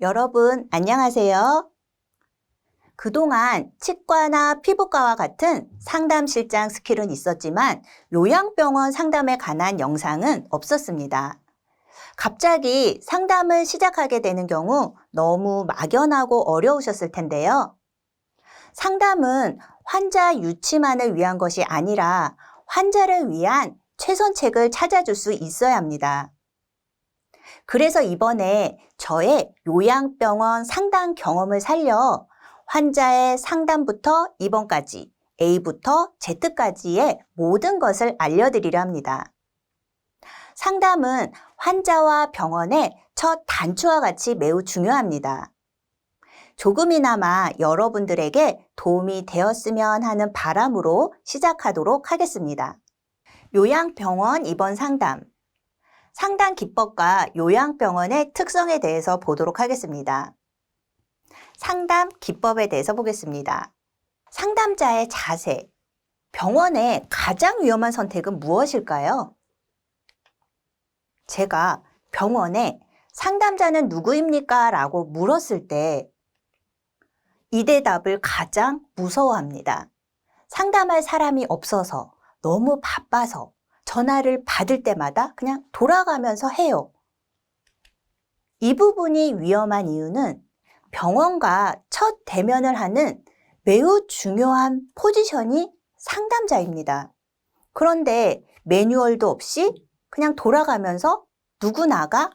여러분, 안녕하세요. 그동안 치과나 피부과와 같은 상담 실장 스킬은 있었지만 요양병원 상담에 관한 영상은 없었습니다. 갑자기 상담을 시작하게 되는 경우 너무 막연하고 어려우셨을 텐데요. 상담은 환자 유치만을 위한 것이 아니라 환자를 위한 최선책을 찾아줄 수 있어야 합니다. 그래서 이번에 저의 요양병원 상담 경험을 살려 환자의 상담부터 입원까지 A부터 Z까지의 모든 것을 알려드리려 합니다. 상담은 환자와 병원의 첫 단추와 같이 매우 중요합니다. 조금이나마 여러분들에게 도움이 되었으면 하는 바람으로 시작하도록 하겠습니다. 요양병원 입원 상담. 상담 기법과 요양병원의 특성에 대해서 보도록 하겠습니다. 상담 기법에 대해서 보겠습니다. 상담자의 자세. 병원의 가장 위험한 선택은 무엇일까요? 제가 병원에 상담자는 누구입니까? 라고 물었을 때 이 대답을 가장 무서워합니다. 상담할 사람이 없어서 너무 바빠서 전화를 받을 때마다 그냥 돌아가면서 해요. 이 부분이 위험한 이유는 병원과 첫 대면을 하는 매우 중요한 포지션이 상담자입니다. 그런데 매뉴얼도 없이 그냥 돌아가면서 누구나가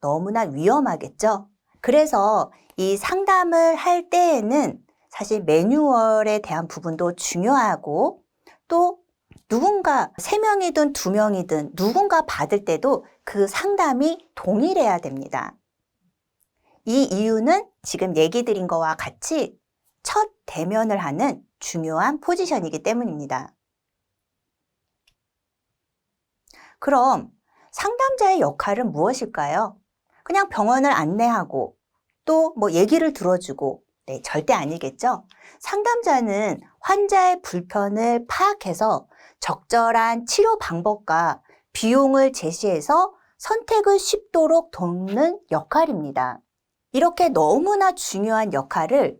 너무나 위험하겠죠. 그래서 이 상담을 할 때에는 사실 매뉴얼에 대한 부분도 중요하고 또 누군가 세 명이든 두 명이든 누군가 받을 때도 그 상담이 동일해야 됩니다. 이 이유는 지금 얘기 드린 거와 같이 첫 대면을 하는 중요한 포지션이기 때문입니다. 그럼 상담자의 역할은 무엇일까요? 그냥 병원을 안내하고 또 뭐 얘기를 들어주고 네, 절대 아니겠죠. 상담자는 환자의 불편을 파악해서 적절한 치료 방법과 비용을 제시해서 선택을 쉽도록 돕는 역할입니다. 이렇게 너무나 중요한 역할을